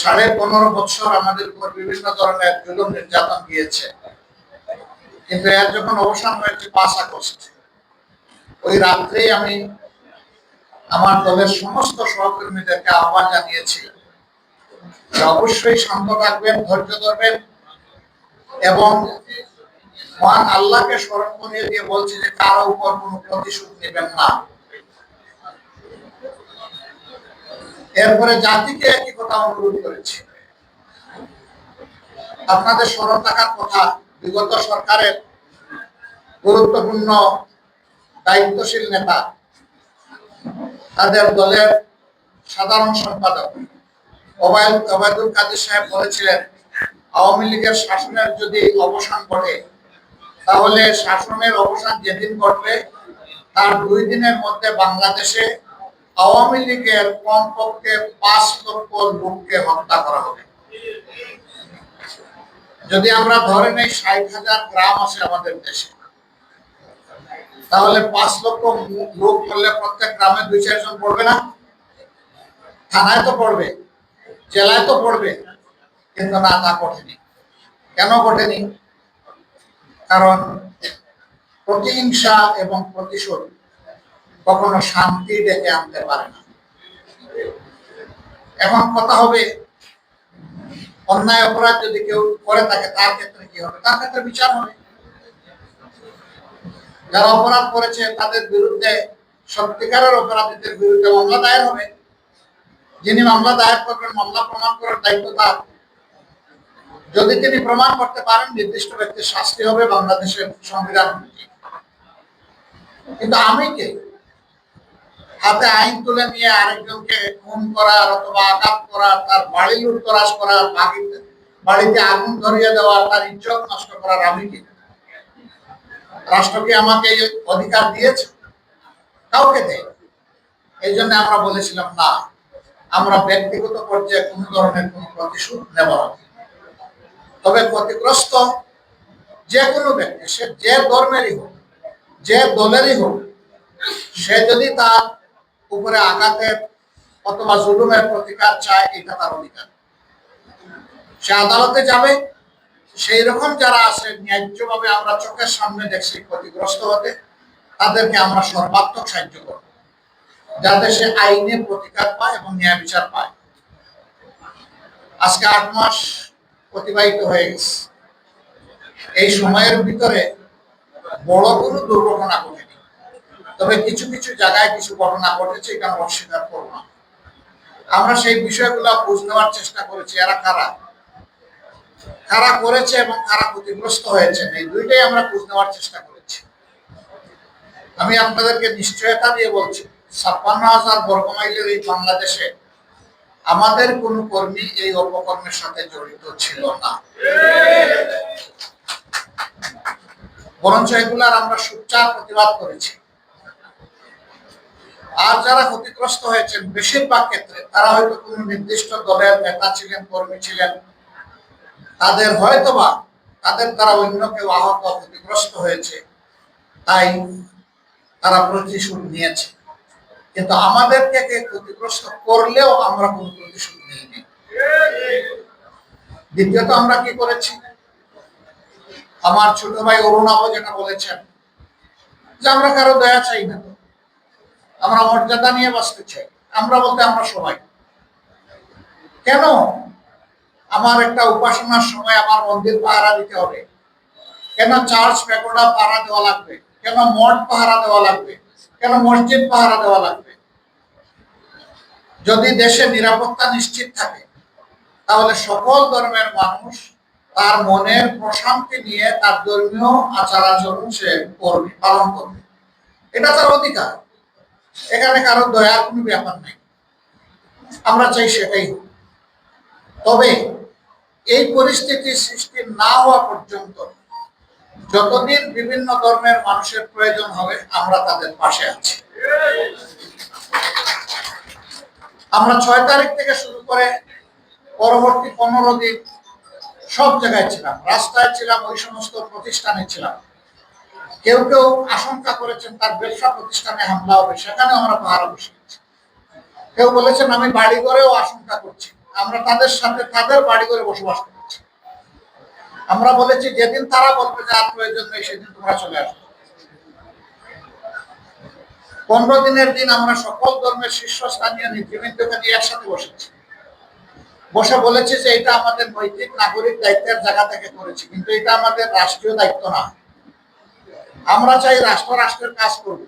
সাড়ে পনেরো বছর আমাদের উপর বিভিন্ন ধরনের জুলুম নির্যাতন দিয়েছে কিন্তু এর যখন অবসান হয়েছে পাঁচ আগস্ট, ওই রাত্রেই আমি আমার দলের সমস্ত সহকর্মীদেরকে আহ্বান জানিয়েছি অবশ্যই শান্ত থাকবেন, ধৈর্য ধরবেন এবং মহান আল্লাহকে স্মরণ করিয়ে দিয়ে বলছি যে কারও উপর কোনো প্রতিশোধ নেবেন না। এরপরে জাতিকে একই কথা অনুরোধ করেছি আপনাদের স্মরণ থাকার কথা, বিগত সরকারের গুরুত্বপূর্ণ দায়িত্বশীল নেতা, তাদের দলের সাধারণ সম্পাদক ওবায়দ, ওবায়দুল কাদের সাহেব বলেছিলেন, আওয়ামী লীগের শাসনের যদি অবসান ঘটে, তাহলে শাসনের অবসান যেদিন ঘটবে, তার দুই দিনের মধ্যে বাংলাদেশে আওয়ামী লীগের কমপক্ষে পাঁচ লক্ষ লোককে হত্যা করা হবে। যদি আমরা ধরে নেই, ষাট হাজার গ্রাম আছে আমাদের দেশে। তাহলে পাঁচ লক্ষ লোক করলে প্রত্যেক গ্রামে দুই চারজন পড়বে না? থানায় তো পড়বে, জেলায় তো পড়বে, কিন্তু না তা ঘটেনি। কেন ঘটেনি? কারণ প্রতিহিংসা এবং প্রতিশোধ কখনো শান্তি ডেকে আনতে পারে না। এখন কথা হবে, অন্যায় অপরাধ যদি কেউ করে থাকে, তার ক্ষেত্রে কি হবে? তার ক্ষেত্রে বিচার হবে। যারা অপরাধ করেছে, তাদের বিরুদ্ধে সত্যিকারের অপরাধীদের বিরুদ্ধে মামলা দায়ের হবে। যিনি মামলা দায়ের করবেন, মামলা প্রমাণ করার দায়িত্ব তার। যদি তিনি প্রমাণ করতে পারেন, নির্দিষ্ট ব্যক্তির শাস্তি হবে বাংলাদেশের সংবিধান কিন্তু আমি কে? হাতে আইন তুলে নিয়ে আরেকজনকে খুন করার অথবা আঘাত করার তার বাড়ি লুটতরাজ করার বাড়িতে বাড়িতে আগুন ধরিয়ে দেওয়া, তার ইজ্জত নষ্ট করার আমি কে? রাষ্ট্র কি আমাকে এই অধিকার দিয়েছে? কাউকে দেয় এই জন্য আমরা বলেছিলাম, না, আমরা ব্যক্তিগত পর্যায়ে কোনো ধরনের কোনো প্রতিশোধ নেব তবে ক্ষতিগ্রস্ত যে কোনো ব্যক্তি, সে যে ধর্মেরই হোক, যে দলেরই হোক, সে যদি তার উপরে আঘাতের অথবা জুলুমের প্রতিকার চায়, এটা তার অধিকার। সে আদালতে যাবে, সেই রকম যারা আছে, ন্যায্যভাবে আমরা চোখের সামনে দেখছি, ক্ষতিগ্রস্ত হতে, তাদেরকে আমরা সর্বাত্মক সাহায্য করব। যাতে সে আইনে প্রতিকার পায় এবং ন্যায় বিচার পায়। আজকে আট মাস অতিবাহিত হয়ে গেছে। এই সময়ের ভিতরে বড় কোনো দুর্ঘটনা ঘটেনি। তবে কিছু কিছু জায়গায় কিছু ঘটনা ঘটেছে, এটা অস্বীকার করব না। আমরা সেই বিষয়গুলো বুঝ নেওয়ার চেষ্টা করেছি, এরা কারা? কারা করেছে এবং কারা ক্ষতিগ্রস্ত হয়েছে? এই দুইটাই আমরা বুঝ নেওয়ার চেষ্টা করেছি। আমি আপনাদেরকে নিশ্চয়তা দিয়ে বলছি, ছাপ্পান্ন হাজার বর্গমাইলের এই বাংলাদেশে আমাদের কোন কর্মী এই অপকর্মের সাথে জড়িত ছিল না। বরঞ্চ এগুলার আমরা সুচার প্রতিবাদ করেছি। আর যারা ক্ষতিগ্রস্ত হয়েছেন, বেশিরভাগ ক্ষেত্রে তারা হয়তো কোনো নির্দিষ্ট দলের নেতা ছিলেন, কর্মী ছিলেন। তাদের হয়তোবা তাদের দ্বারা অন্য কেউ আহত ক্ষতিগ্রস্ত হয়েছে, তাই তারা প্রতিশোধ নিয়েছে। কিন্তু আমাদেরকে কে ক্ষতিগ্রস্ত করলেও আমরা কোনো প্রতিশোধ নিইনি। দ্বিতীয়ত আমরা কি করেছি? আমার ছোট ভাই অরুণাব যেটা বলেছেন, যে আমরা কারও দয়া চাই না। আমরা মর্যাদা নিয়ে বাঁচতে চাই। আমরা বলতে আমরা সবাই। কেন? আমার একটা উপাসনার সময় আমার মন্দির পাহারা দিতে হবে। কেন চার্চ প্যাকোডা পাহারা দেওয়া লাগবে? কেন মঠ পাহারা দেওয়া লাগবে? কেন মসজিদ পাহারা দেওয়া লাগবে? যদি দেশে নিরাপত্তা নিশ্চিত থাকে, তাহলে সকল ধর্মের মানুষ তার মনের প্রশান্তি নিয়ে তার ধর্মীয় আচার আচরণ সে করবে, পালন করবে। এটা তার অধিকার। এখানে কারও দয়ার কোনো ব্যাপার নেই। আমরা চাই সেটাই তবে এই পরিস্থিতি সৃষ্টি না হওয়া পর্যন্ত যতদিন বিভিন্ন ধর্মের মানুষের প্রয়োজন হবে, আমরা তাদের পাশে আছি। আমরা ছয় তারিখ থেকে শুরু করে পরবর্তী পনেরো দিন সব জায়গায় ছিলাম। রাস্তায় ছিলাম, ওই সমস্ত প্রতিষ্ঠানে ছিলাম। কেউ কেউ আশঙ্কা করেছেন তার ব্যবসা প্রতিষ্ঠানে হামলা হবে, সেখানে আমরা পাহারা বসে আছি। কেউ বলেছেন, আমি বাড়ি ঘরেও আশঙ্কা করছি। আমরা তাদের সাথে তাদের বাড়ি করে বসবাস করেছি। আমরা বলেছি, যেদিন তারা বলবে যে আর প্রয়োজন নেই, সেদিন তোমরা চলে আসবে। পনেরো দিনের দিন আমরা সকল ধর্মের শীর্ষস্থানীয় নেতৃবৃন্দকে নিয়ে একসাথে বসেছি। বসে বলেছি যে, এটা আমাদের নৈতিক, নাগরিক দায়িত্বের জায়গা থেকে করেছি, কিন্তু এটা আমাদের রাষ্ট্রীয় দায়িত্ব না। আমরা চাই রাষ্ট্র রাষ্ট্রের কাজ করব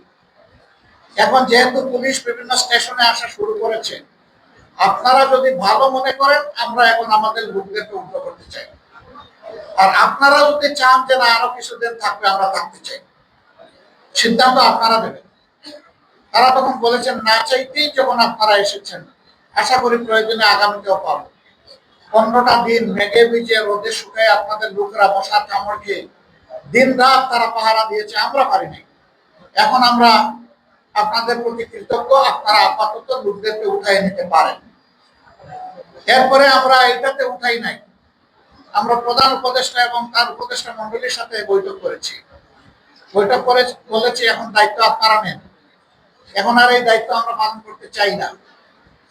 এখন যেহেতু পুলিশ বিভিন্ন স্টেশনে আসা শুরু করেছে, আপনারা যদি ভালো মনে করেন, আমরা এখন আমাদের লোকদেরকে উল্টো করতে চাই। আর আপনারা যদি চান যে না, আরও কিছুদিন থাকবে, আমরা থাকতে চাই। সিদ্ধান্ত আপনারা দেবেন তারা তখন বলেছেন, না চাইতেই যখন আপনারা এসেছেন, আশা করি প্রয়োজনে আগামীতেও পাবো। পনেরোটা দিন মেঘে ভিজে রোদে শুকায় আপনাদের লোকেরা মশার কামড় খেয়ে দিন রাত তারা পাহারা দিয়েছে, আমরা পারিনি। এখন আমরা আপনাদের প্রতি কৃতজ্ঞ, আপনারা আপাতত লোকদেরকে উঠাই নিতে পারেন। এরপরে আমরা এটাতে উঠাই নাই। আমরা প্রধান উপদেষ্টা এবং তার উপদেষ্টা মন্ডলীর সাথে বৈঠক করেছি। বৈঠক করে বলেছি, এখন দায়িত্ব আপনারা নেন। এখন আর এই দায়িত্ব আমরা পালন করতে চাই না।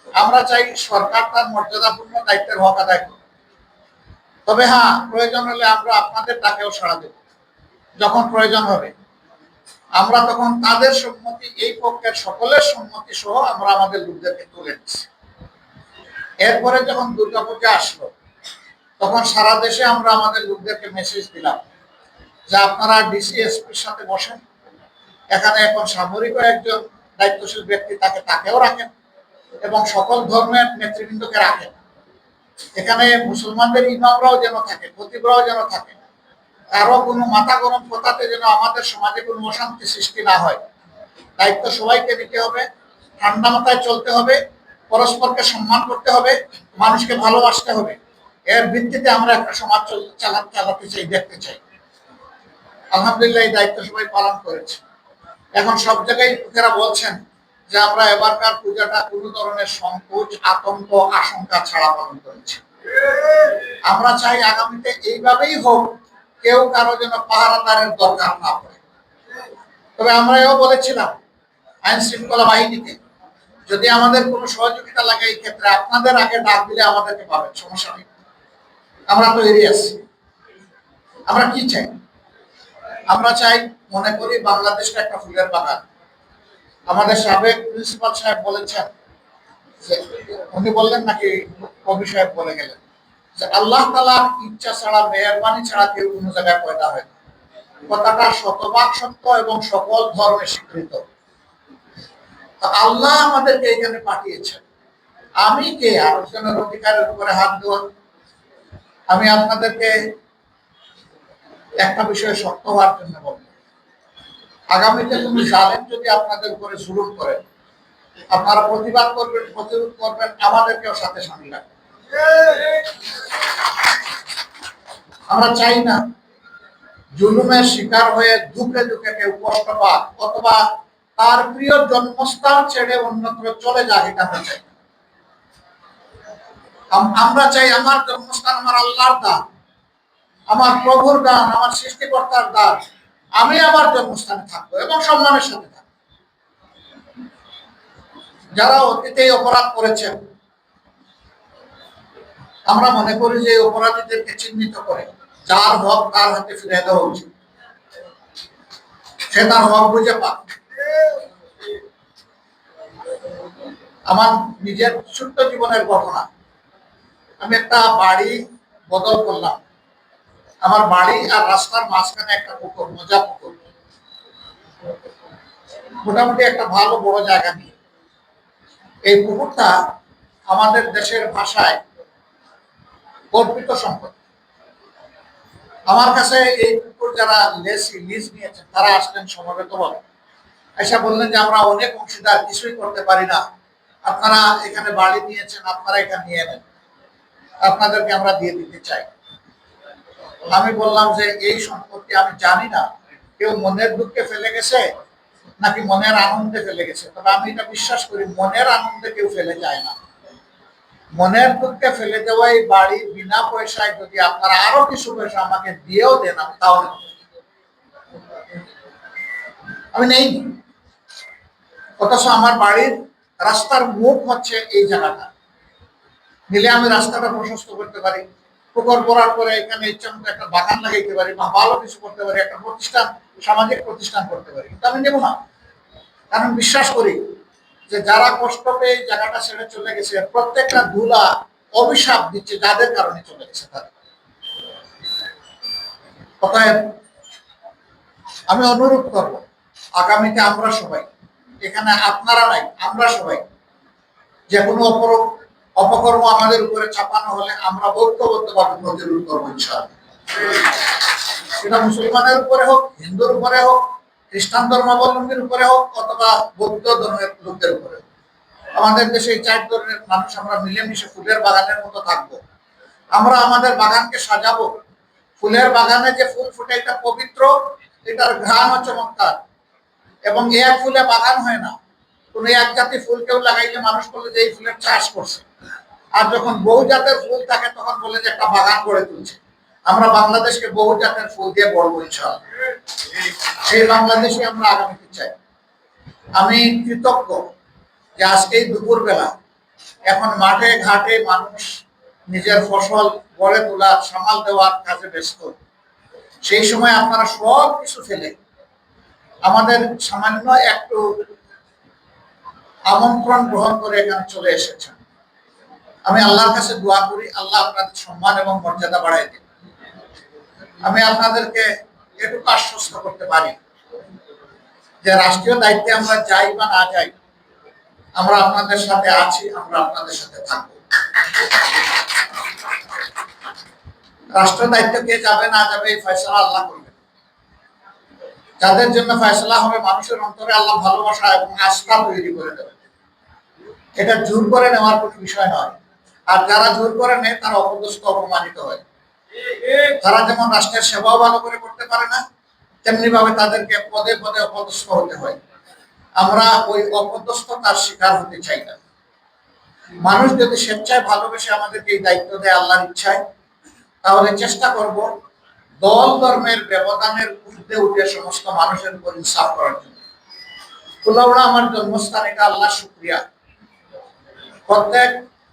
আমরা চাই সরকার তার মর্যাদাপূর্ণ দায়িত্বের হক আদায় করুক। তবে হ্যাঁ প্রয়োজন হলে আমরা আপনাদের তাকেও সাড়া দেব। যখন প্রয়োজন হবে। আমরা তখন তাদের সম্মতি, এই পক্ষের সকলের সম্মতি সহ আমরা আমাদের লোকদেরকে তুলে নিচ্ছি। এরপরে যখন দুর্গাপূজা আসলো, তখন সারা দেশে আমরা আমাদের লোকদেরকে মেসেজ দিলাম যে আপনারা ডিসিএসপির সাথে বসেন। এখানে এখন সামরিক একজন দায়িত্বশীল ব্যক্তি তাকে তাকেও রাখেন এবং সকল ধর্মের নেতৃবৃন্দকে রাখেন। এখানে মুসলমানদের ইমামরাও যেন থাকে, খতিবরাও যেন থাকে কারও কোনো মাথা গরম কথাতে যেন আমাদের সমাজে কোনো অশান্তি সৃষ্টি না হয়। দায়িত্ব সবাইকে নিতে হবে, ঠান্ডা মাথায় চলতে হবে, পরস্পরকে সম্মান করতে হবে, মানুষকে ভালোবাসতে হবে। এর ভিত্তিতে আমরা একটা সমাজ চল- চালা, চালাতে চাই, দেখতে চাই। আলহামদুলিল্লাহ এই দায়িত্ব সবাই পালন করেছে। এখন সব জায়গায় লোকেরা বলছেন যে আমরা এবারকার পূজাটা কোনো ধরনের সংকোচ, আতঙ্ক, আশঙ্কা ছাড়া পালন করেছি। আমরা চাই আগামীতে এইভাবেই হোক কেউ কারও যেন পাহারাদারের দরকার না পড়ে। তবে আমরা এও বলেছিলাম আইন শৃঙ্খলা বাহিনীকে, যদি আমাদের কোনো সহযোগিতা লাগে এই ক্ষেত্রে আপনাদের আগে ডাক দিলে আমাদেরকে পাবেন, সমস্যা নেই। আমরা তো এড়িয়ে আসছি। আমরা কি চাই? আমরা চাই, মনে করি বাংলাদেশটা একটা ফুলের বাগান। আমাদের সাবেক প্রিন্সিপাল সাহেব বলেছেন উনি বললেন নাকি কবি সাহেব বলে গেলেন। যে আল্লাহ তালার ইচ্ছা ছাড়া, মেহরবানি ছাড়া কেউ কোনো জায়গায় পয়দা হয় না। কথাটা শতভাগ সত্য এবং সকল ধর্মে স্বীকৃত। আল্লাহ আমাদেরকে এখানে পাঠিয়েছেন। আমি কে? আলোচনার অধিকারের উপরে হাত দেওয়া। আমি আপনাদেরকে একটা বিষয়ে শক্ত হওয়ার জন্য বলব। আগামীতে কোনো জালেম যদি আপনাদের উপরে শুরু করে, আপনারা প্রতিবাদ করবেন, প্রতিরোধ করবেন, আমাদেরকেও সাথে সামিল রাখবেন আমরা চাই না জুলুমের শিকার হয়ে দুঃখে দুঃখে কেউ কষ্ট পাক, অথবা তার প্রিয় জন্মস্থান ছেড়ে অন্যত্র চলে যাক, এটা আমরা চাই আমরা চাই আমার জন্মস্থান আমার আল্লাহর দান, আমার প্রভুর দান, আমার সৃষ্টিকর্তার দান, আমি আমার জন্মস্থানে থাকব এবং সম্মানের সাথে থাকব। যারা অতীতে অপরাধ করেছেন আমরা মনে করি যে অপরাধীদেরকে চিহ্নিত করে যার হক তার হাতে ফিরে দেওয়া উচিত। সে তার হক বুঝে পাক। আমার নিজের ছোট্ট জীবনের ঘটনা। আমি একটা বাড়ি বদল করলাম। আমার বাড়ি আর রাস্তার মাঝখানে একটা পুকুর, মজা পুকুর। মোটামুটি একটা ভালো বড় জায়গা নিয়ে। এই পুকুরটা আমাদের দেশের ভাষায় অর্পিত সম্পদ। আমার কাছে এই পুকুর যারা লেসি, লিজ নিয়েছেন তারা আসলেন সমবেত বলে। এসে বললেন যে, আমরা অনেক অংশীদার, কিছুই করতে পারি না। আপনারা এখানে বাড়ি নিয়েছেন, আপনারা এখানে নিয়ে নেন। আপনাদেরকে আমরা দিয়ে দিতে চাই। আমি বললাম যে, এই সম্পত্তি আমি জানি না। কেউ মনের দুঃখে ফেলে গেছে, নাকি মনের আনন্দে ফেলে গেছে? তবে আমি এটা বিশ্বাস করি, মনের আনন্দে কেউ ফেলে যায় না। মনের দুঃখে ফেলে দেওয়া এই বাড়ি বিনা পয়সায় যদি আপনারা আরও কিছু পয়সা আমাকে দিয়েও দেন, আমি নেব। আমি নেই। অথচ আমার বাড়ির রাস্তার মুখ হচ্ছে এই জায়গাটা। নিলে আমি রাস্তাটা প্রশস্ত করতে পারি পুকুর পড়ার পরে এখানে ইচ্ছা মতো একটা বাগান লাগাইতে পারি বা ভালো কিছু করতে পারি, একটা প্রতিষ্ঠান, সামাজিক প্রতিষ্ঠান করতে পারি। কিন্তু আমি নেব না। কারণ বিশ্বাস করি যে যারা কষ্ট পেয়ে জায়গাটা ছেড়ে চলে গেছে, প্রত্যেকটা ধুলা অভিশাপ দিচ্ছে যাদের কারণে চলে গেছে তাদের আমি অনুরোধ করব, আগামীতে আমরা সবাই, এখানে আপনারা নাই, আমরা সবাই, যে কোনো অপর অপকর্ম আমাদের উপরে চাপানো হলে আমরা ঐক্যবদ্ধভাবে প্রতিরোধ করব ইনশাআল্লাহ। সেটা মুসলমানের উপরে হোক, হিন্দুর উপরে হোক খ্রিস্টান ধর্মাবলম্বীর উপরে হোক অথবা বৌদ্ধ ধর্মের লোকদের উপরে। আমাদের দেশে এই চার ধরনের মানুষ আমরা মিলেমিশে ফুলের বাগানের মতো থাকব। আমরা আমাদের বাগানকে সাজাবো। ফুলের বাগানে যে ফুল ফুটে, এটা পবিত্র, এটার ঘ্রাণ চমৎকার। এবং এক ফুলে বাগান হয় না। কোন এক জাতি ফুল কেউ লাগাইলে মানুষ বলে যে এই ফুলের চাষ করছে। আর যখন বহু জাতের ফুল থাকে, তখন বলে যে একটা বাগান গড়ে তুলছে। আমরা বাংলাদেশকে বহু জাতের ফুল দিয়ে গড়বো, ইনশাআল্লাহ। সেই বাংলাদেশে আমরা আগামীতে চাই। আমি কৃতজ্ঞ যে আজকে দুপুরবেলা এখন মাঠে ঘাটে মানুষ নিজের ফসল গড়ে তোলার, সামাল দেওয়ার কাজে ব্যস্ত। সেই সময় আপনারা সব কিছু ফেলে আমাদের সামান্য একটু আমন্ত্রণ গ্রহণ করে এখানে চলে এসেছেন। আমি আল্লাহর কাছে দোয়া করি, আল্লাহ আপনাদের সম্মান এবং মর্যাদা বাড়াই দিন আমি আপনাদেরকে এটুকু আশ্বস্ত করতে পারি। যে রাষ্ট্রীয় দায়িত্বে আমরা যাই বা না যাই, আমরা আপনাদের সাথে আছি, আমরা আপনাদের সাথে থাকব। রাষ্ট্র দায়িত্ব কে যাবে, না যাবে, এই ফয়সলা আল্লাহ করবেন। যাদের জন্য ফয়সলা হবে, মানুষের অন্তরে আল্লাহ ভালোবাসা এবং আস্থা তৈরি করে দেবে এটা জোর করে নেওয়ার কোনো বিষয় নয়। আর যারা জোর করে নেয়, তারা অপদস্থ, অপমানিত হয়। তারা যেমন রাষ্ট্রের সেবাও ভালো করে করতে পারে না তেমনি ভাবে তাদেরকে পদে পদে অপদস্থ হতে হয়। আমরা ওই অপদস্থতার শিকার হতে চাই না। মানুষ যদি স্বেচ্ছায় ভালোবেসে আমাদেরকে এই দায়িত্ব দেয় আল্লাহর ইচ্ছায়, তাহলে চেষ্টা করব দল ধর্মের ব্যবধানের ঊর্ধ্বে উঠে সমস্ত মানুষের উপর ইনসাফ করার জন্য। কুলাউড়া আমার জন্মস্থান, এটা আল্লাহ শুক্রিয়া। প্রত্যেক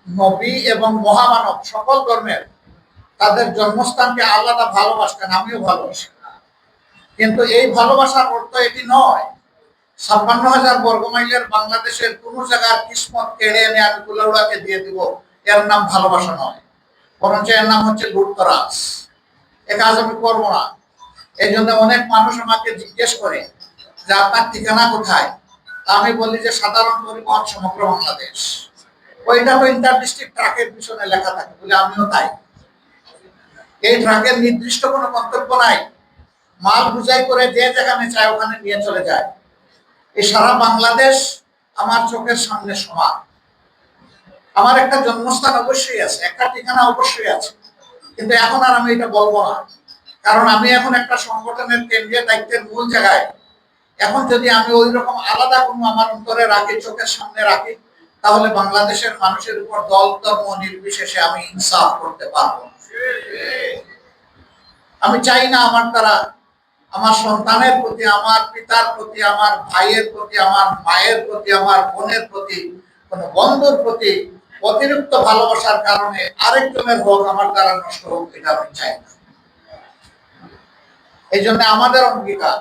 নবী এবং মহামানব সকল ধর্মের তাদের জন্মস্থানকে আলাদা ভালোবাসতেন, আমিও ভালোবাসি। কিন্তু এই ভালোবাসার অর্থ এটি নয়, ছাপ্পান্ন হাজার বর্গমাইলের বাংলাদেশের কোন জায়গার কিসমত কেড়ে এনে আমি কুলাউড়াকে দিয়ে দিব, এর নাম ভালোবাসা নয়। বরঞ্চ এর নাম হচ্ছে লুটতরাজ। এ কাজ আমি করব না। এই জন্য অনেক মানুষ আমাকে জিজ্ঞেস করে যে, আপনার ঠিকানা কোথায়? আমি বলি যে, সাধারণ পরিবহন সমগ্র বাংলাদেশ। ওইটা তো ইন্টার ডিস্ট্রিক্ট ট্রাকের পিছনে লেখা থাকে, বলে আমিও তাই। এই ট্রাকের নির্দিষ্ট কোনো গন্তব্য নাই। মাল বুঝাই করে যে যেখানে চায় ওখানে নিয়ে চলে যায়। এই সারা বাংলাদেশ আমার চোখের সামনে সমান। আমার একটা জন্মস্থান অবশ্যই আছে, একটা ঠিকানা অবশ্যই আছে। কিন্তু এখন আর আমি এটা বলব না। কারণ আমি এখন একটা সংগঠনের কেন্দ্রীয় দায়িত্বের মূল জায়গায়। এখন যদি আমি ওই রকম আলাদা কোনো আমার অন্তরে রাখি, চোখের সামনে রাখি, তাহলে বাংলাদেশের মানুষের উপর দল ধর্ম নির্বিশেষে আমি ইনসাফ করতে পারব না। আমি চাই না আমার দ্বারা আমার সন্তানের প্রতি, আমার পিতার প্রতি, আমার ভাইয়ের প্রতি, আমার মায়ের প্রতি, আমার বোনের প্রতি, কোন বন্ধুর প্রতি অতিরিক্ত ভালোবাসার কারণে আরেকজনের হোক আমার দ্বারা নষ্ট হোক, এটা আমি চাই না। এই জন্য আমাদের অঙ্গীকার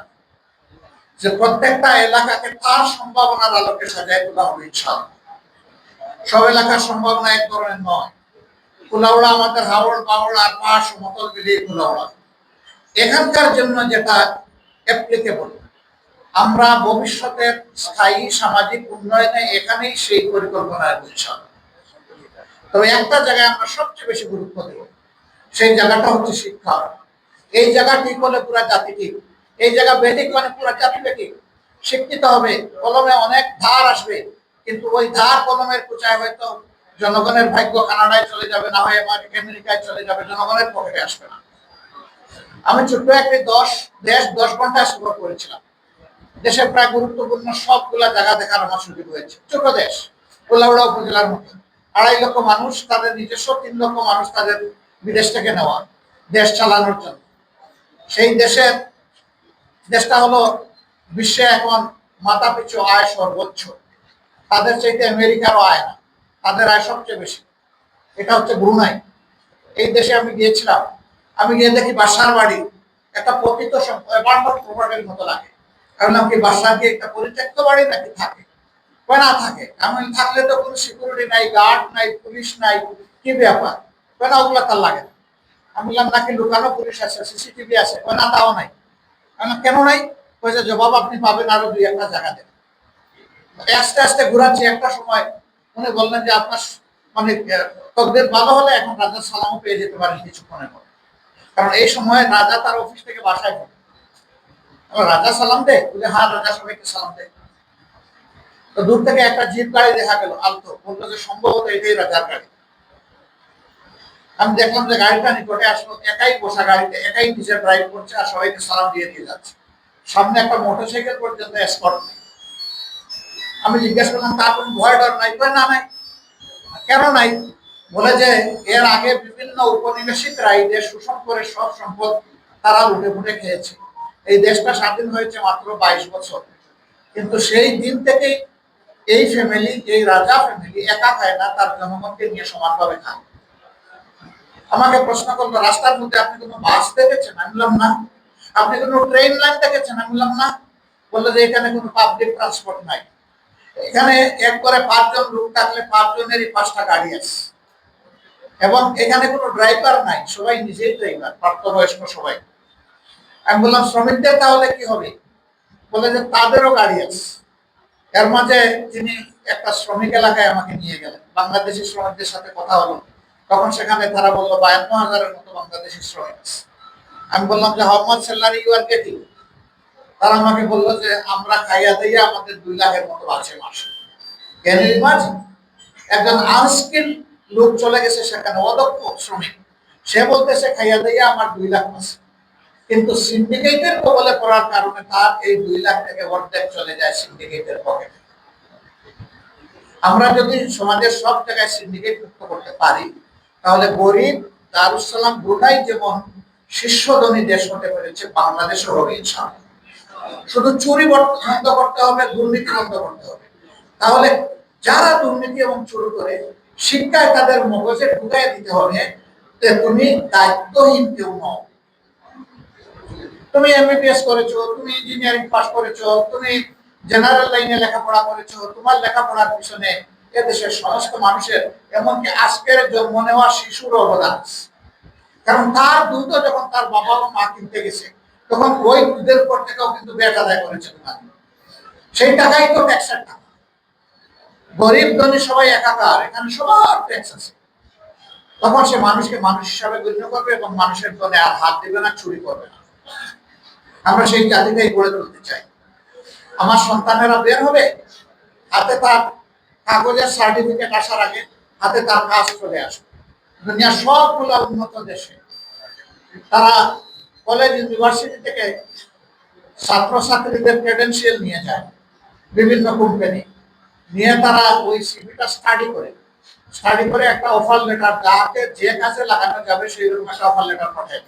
যে প্রত্যেকটা এলাকাকে তার সম্ভাবনার আলোকে সাজায় তোলা হবে ইনশাআল্লাহ। সব এলাকার সম্ভাবনা এক ধরনের নয়। কুলাউড়া আমাদের হাওড় বাউড় পাহাড় সমতল মিলিয়ে কুলাউড়া। এখানকার জন্য যেটা অ্যাপ্লিকেবল আমরা ভবিষ্যতের স্থায়ী সামাজিক উন্নয়নে এখানেই সেই পরিকল্পনা বুঝছিলাম তবে একটা জায়গায় আমরা সবচেয়ে বেশি গুরুত্ব দেব, সেই জায়গাটা হচ্ছে শিক্ষা। এই জায়গা ঠিক হলে পুরো জাতি ঠিক, এই জায়গা বেঠিক মানে পুরো জাতি বেঠিক। শিক্ষিত হবে, কলমে অনেক ধার আসবে, কিন্তু ওই ধার কলমের কুচায় হয়তো জনগণের ভাগ্য কানাডায় চলে যাবে, না হয় আমেরিকায় চলে যাবে, জনগণের পকেটে আসবে না। আমি ছোট্ট একটি দশ, দেশ দশ ঘন্টায় সফর করেছিলাম। দেশের প্রায় গুরুত্বপূর্ণ সবগুলা জায়গা দেখার আমার সুযোগ হয়েছে। ছোট দেশ কোলাউড়া উপজেলার মতো। আড়াই লক্ষ মানুষ, তাদের নিজস্ব তিন লক্ষ মানুষ তাদের বিদেশ থেকে নেওয়া, দেশ চালানোর জন্য। সেই দেশের, দেশটা হলো বিশ্বে এখন মাথা পিছু আয় সর্বোচ্চ। তাদের চাইতে আমেরিকারও আয় না। তাদের আয় সবচেয়ে বেশি। এটা হচ্ছে ব্রুনাই। এই দেশে আমি গিয়েছিলাম। আমি গিয়ে দেখি বাসার বাড়ি একটা প্রকৃত অ্যাবান্ডন প্রপার্টির মতো লাগে। বললাম কি বাসা কি একটা পরিত্যক্ত বাড়ি নাকি থাকে? না থাকে। আমি থাকলে তো কোনো সিকিউরিটি নাই গার্ড নাই পুলিশ নাই, কি ব্যাপার? না, ওগুলো তার লাগে না। আমি বললাম, নাকি লুকানো পুলিশ আছে, সিসিটিভি আছে? না, তাও নাই। কেন নাই? কয়েছে জবাব আপনি পাবেন আরও দুই একটা জায়গাতে। আস্তে আস্তে ঘুরাচ্ছি একটা সময়। উনি বললেন যে আপনার মানে তকদির ভালো হলে এখন রাজার সালামও পেয়ে যেতে পারেন কিছুক্ষণের পর কারণ এই সময় রাজা তার অফিস থেকে বাসায় যাবে রাজা সালাম দে বলে হ্যাঁ রাজা সবাইকে সালাম দে তো দূর থেকে একটা জিপ গাড়ি দেখা গেল, আলতো। বলল যে, সম্ভবত এটাই রাজার গাড়ি। আমি দেখলাম যে গাড়িটা নিকটে আসলো, একাই বসা গাড়িতে, একাই নিজে ড্রাইভ করছে আর সবাইকে সালাম দিয়ে দিয়ে যাচ্ছে। সামনে একটা মোটরসাইকেল পর্যন্ত এসকর্ট নেই। আমি জিজ্ঞেস করলাম তার কোনো ভয় ডর নাই? না, নাই। কেন নাই? বলে যে, এর আগে বিভিন্ন উপনিবেশিকরা এই দেশ শোষণ করে সব সম্পদ তারা লুটে ফুটে খেয়েছে। এই দেশটা স্বাধীন হয়েছে মাত্র বাইশ বছর। কিন্তু সেই দিন থেকেই এই ফ্যামিলি এই রাজা ফ্যামিলি একা খায় না, তার জনগণকে নিয়ে সমানভাবে খায়। আমাকে প্রশ্ন করল, রাস্তার মধ্যে আপনি কোনো বাস দেখেছেন? আমি বললাম, না। আপনি কোনো ট্রেন লাইন দেখেছেন? আমি বললাম, না। বলল যে, এখানে কোনো পাবলিক ট্রান্সপোর্ট নাই। এখানে এক করে পাঁচজন লোক থাকলে পাঁচজনেরই পাঁচটা গাড়ি আছে। এবং এখানে কোনো ড্রাইভার নাই, সবাই নিজেই ড্রাইভার প্রাপ্তবয়স্ক সবাই। আমি বললাম, শ্রমিকদের তাহলে কি হবে? বলে যে, তাদেরও গাড়ি আছে। এর মাঝে তিনি একটা শ্রমিক এলাকায় আমাকে নিয়ে গেলেন। বাংলাদেশি শ্রমিকদের সাথে কথা হলো। তখন সেখানে তারা বলল, বায়ান্ন হাজারের মতো বাংলাদেশি শ্রমিক আছে। আমি বললাম যে how salary you are getting তারা আমাকে বলল যে, আমরা খাইয়া দিয়ে আমাদের দুই লাখের মতো আছে মাসে ক্যান ইউ ইমাজিন একজন আনস্কিল লোক চলে গেছে সেখানে, অদক্ষ শ্রমিক। সে বলতেছে, খাইয়া দিয়ে আমার দুই লাখ মাসে কিন্তু সিন্ডিকেটের কবলে পড়ার কারণে তার এই দুই লাখ থেকে অর্ধেক চলে যায় সিন্ডিকেটের পকেটে আমরা যদি সমাজের সব জায়গায় সিন্ডিকেট মুক্ত করতে পারি, তাহলে গরিব দারুসালাম ব্রুনাই যেমন শীর্ষধনী দেশ হতে পেরেছে বাংলাদেশও ইনশাআল্লাহ। শুধু চুরি বন্ধ করতে হবে দুর্নীতি বন্ধ করতে হবে। তাহলে যারা দুর্নীতি এবং চুরি করে, শিক্ষায় তাদের মগজে ঢুকাই দিতে হবে তুমি দায়িত্বহীন কেউ নও। তুমি এমবিবিএস করেছ, তুমি ইঞ্জিনিয়ারিং পাস করেছ, তুমি জেনারেল লাইনে লেখাপড়া করেছ, তোমার লেখাপড়ার পিছনে এদেশের সমস্ত মানুষের, এমনকি আজকের জন্ম নেওয়া শিশুর অবদান কারণ তার দুধ যখন তার বাবা মা কিনতে গেছে তখন ওই দুধের উপর থেকেও কিন্তু ব্যাট আদায় করেছে তোমার সেই টাকাই তো ট্যাক্সের টাকা। গরিব ধনী সবাই একাকার, এখানে সবার ট্যাক্স আছে। তখন সে মানুষকে মানুষ হিসাবে গণ্য করবে এবং মানুষের জন্য আর হাত দেবে না, চুরি করবে না। আমরা সেই জাতিটাই গড়ে তুলতে চাই। আমার সন্তানেরা বের হবে, হাতে তার কাগজের সার্টিফিকেট আসার আগে হাতে তার কাজ চলে আসবে। দুনিয়ার সবগুলো উন্নত দেশে। তারা কলেজ ইউনিভার্সিটি থেকে ছাত্রছাত্রীদের ক্রেডেন্সিয়াল নিয়ে যায় বিভিন্ন কোম্পানি নিয়ে তারা ওই সিভিটা স্টাডি করে। স্টাডি করে একটা অফার লেটার যাকে যে কাজে লাগানো যাবে সেই রকম একটা অফার লেটার পাঠায়।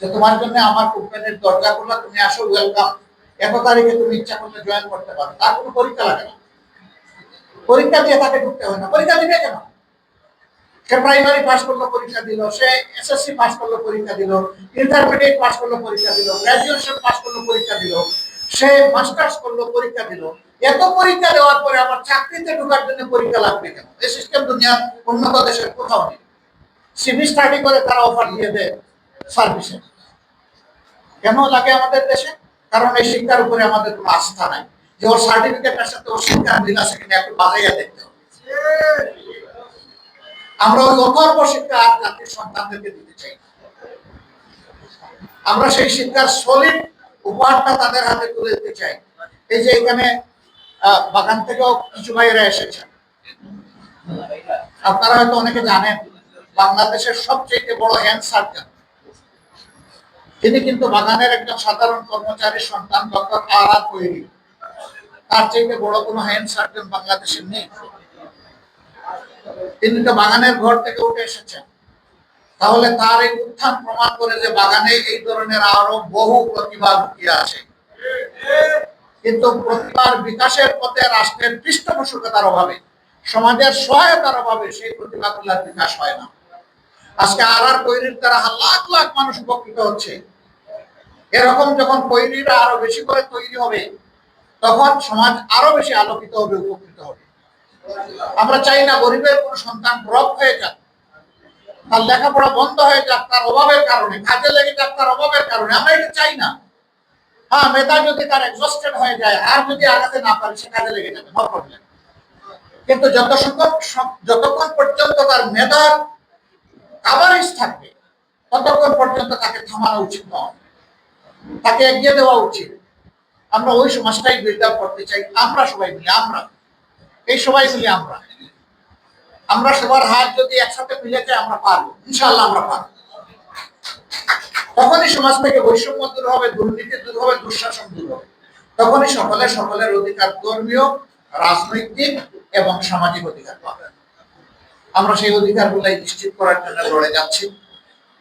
যে তোমার জন্য আমার কোম্পানির দরজা খোলা তুমি আসো ওয়েলকাম এত তারিখে তুমি ইচ্ছা করলে জয়েন করতে পারো। তার কোনো পরীক্ষা লাগে না। পরীক্ষা দিয়ে তাকে ঢুকতে হয় না। পরীক্ষা দিবে কেন? সে প্রাইমারি পাস করল, পরীক্ষা দিল, সে এসএসসি পাস করল, পরীক্ষা দিল ইন্টারমিডিয়েট পাস করল, পরীক্ষা দিল গ্রাজুয়েশন পাস করল, পরীক্ষা দিল, সে মাস্টার্স করল, পরীক্ষা দিল। এত পরীক্ষা দেওয়ার পরে আমার চাকরিতে ঢোকার জন্য পরীক্ষা লাগবে কেন? এই সিস্টেম দুনিয়ার উন্নত দেশের কোথাও নেই। সিভি স্টাডি করে তারা অফার দিয়ে দেয় সার্ভিসে কেন লাগে আমাদের দেশে? কারণ এই শিক্ষার উপরে আমাদের কোনো আস্থা নাই। যে ওর সার্টিফিকেট আছে তো ওর শিক্ষার বিল আছে কিনা একটু বাজাইয়া দেখতে হবে। আমরা ওই অকর্ম শিক্ষা সন্তানদেরকে দিতে চাই। আমরা সেই শিক্ষার সলিড উপহারটা তাদের হাতে তুলে দিতে চাই। এই যে এখানে বাগান থেকেও কিছু ভাইয়েরা এসেছেন। আপনারা হয়তো অনেকে জানেন, বাংলাদেশের সবচেয়ে বড় হ্যান্ড সার্জন তিনি কিন্তু বাগানের একজন সাধারণ কর্মচারীর সন্তান ডক্টর আর আর তার চাইতে বড় কোনো হ্যান্ড সার্জন বাংলাদেশের নেই। তিনি তো বাগানের ঘর থেকে উঠে এসেছেন। তাহলে তার এই উত্থান প্রমাণ করে যে বাগানে এই ধরনের আরও বহু প্রতিভা লুকিয়ে আছে। কিন্তু প্রতিভার বিকাশের পথে রাষ্ট্রের পৃষ্ঠপোষকতার অভাবে, সমাজের সহায়তার অভাবে সেই প্রতিভাগুলোর বিকাশ হয় না। আজকে আর আর তৈরির দ্বারা লাখ লাখ মানুষ উপকৃত হচ্ছে। এরকম যখন তৈরিরা আরও বেশি করে তৈরি হবে, তখন সমাজ আরও বেশি আলোকিত হবে, উপকৃত হবে। আমরা চাই না গরিবের কোনো সন্তান ড্রপ হয়ে যাক। তার লেখাপড়া বন্ধ হয়ে যাক, তার অভাবের কারণে, কাজে লেগে যাক, তার অভাবের কারণে। আমরা এটা চাই না। হ্যাঁ মেধা যদি তার এক্সস্টেড হয়ে যায়, আর যদি আগাতে না পারে, সে কাজে লেগে যাবে নো প্রবলেম কিন্তু যত সংখ্যক যতক্ষণ পর্যন্ত তার মেধার কাভারেজ থাকবে, ততক্ষণ পর্যন্ত তাকে থামানো উচিত নয়। তাকে এগিয়ে দেওয়া উচিত। আমরা ওই সমাজটাই বিল্ড আপ করতে চাই। আমরা সবাই মিলে, আমরা। এই সবাই মিলে আমরা। আমরা সবার হাত যদি একসাথে মিলে যায়, আমরা পারব। ইনশাল্লাহ আমরা পারব। তখনই সমাজ থেকে বৈষম্য দূর হবে, দুর্নীতি দূর হবে, দুঃশাসন দূর হবে। তখনই সকলে সকলের অধিকার ধর্মীয়, রাজনৈতিক এবং সামাজিক অধিকার পাবে। আমরা সেই অধিকার গুলাই নিশ্চিত করার জন্য লড়ে যাচ্ছি।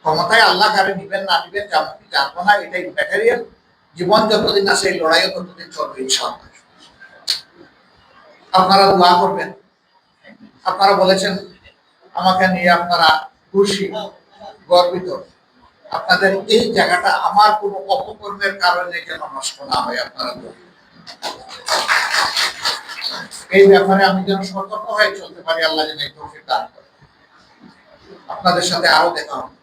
ক্ষমতায় আল্লাহ কারে নিবেন, না নিবেন জানব না, এটাই ম্যাটেরিয়াল জীবন যতদিন আছে, এই লড়াইও ততদিন চলবে, ইনশাআল্লাহ। আপনারা দোয়া করবেন। আপনারা বলেছেন, আমাকে নিয়ে আপনারা খুশি, গর্বিত। আপনাদের এই জায়গাটা আমার কোনো অপকর্মের কারণে যেন নষ্ট না হয় আপনারা এই ব্যাপারে আমি যেন সতর্ক হয়ে চলতে পারি, আল্লাহ যেন এই তৌফিক দান করে আপনাদের সাথে আরও দেখা হবে।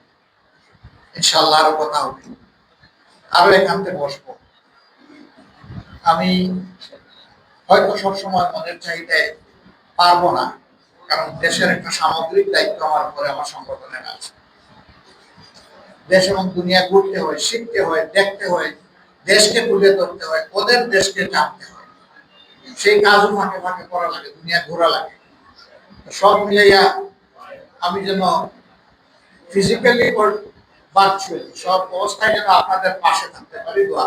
ইনশাআল্লাহ আরও কথা হবে। আরও একান্তে বসবো। আমি হয়তো সবসময় মনের চাহিদায় পারব না, কারণ দেশের একটা সামগ্রিক দায়িত্ব আমার উপরে আমার সংগঠনের আছে। দেশ এবং দুনিয়া ঘুরতে হয়, শিখতে হয়, দেখতে হয়, দেশকে তুলে ধরতে হয়, ওদের দেশকে জানতে হয়। সেই কাজও ফাঁকে ফাঁকে করা লাগে, দুনিয়া ঘোরা লাগে। সব মিলাইয়া আমি যেন ফিজিক্যালি ভার্চুয়ালি সব অবস্থায় যেন আপনাদের পাশে থাকতে পারি, দোয়া।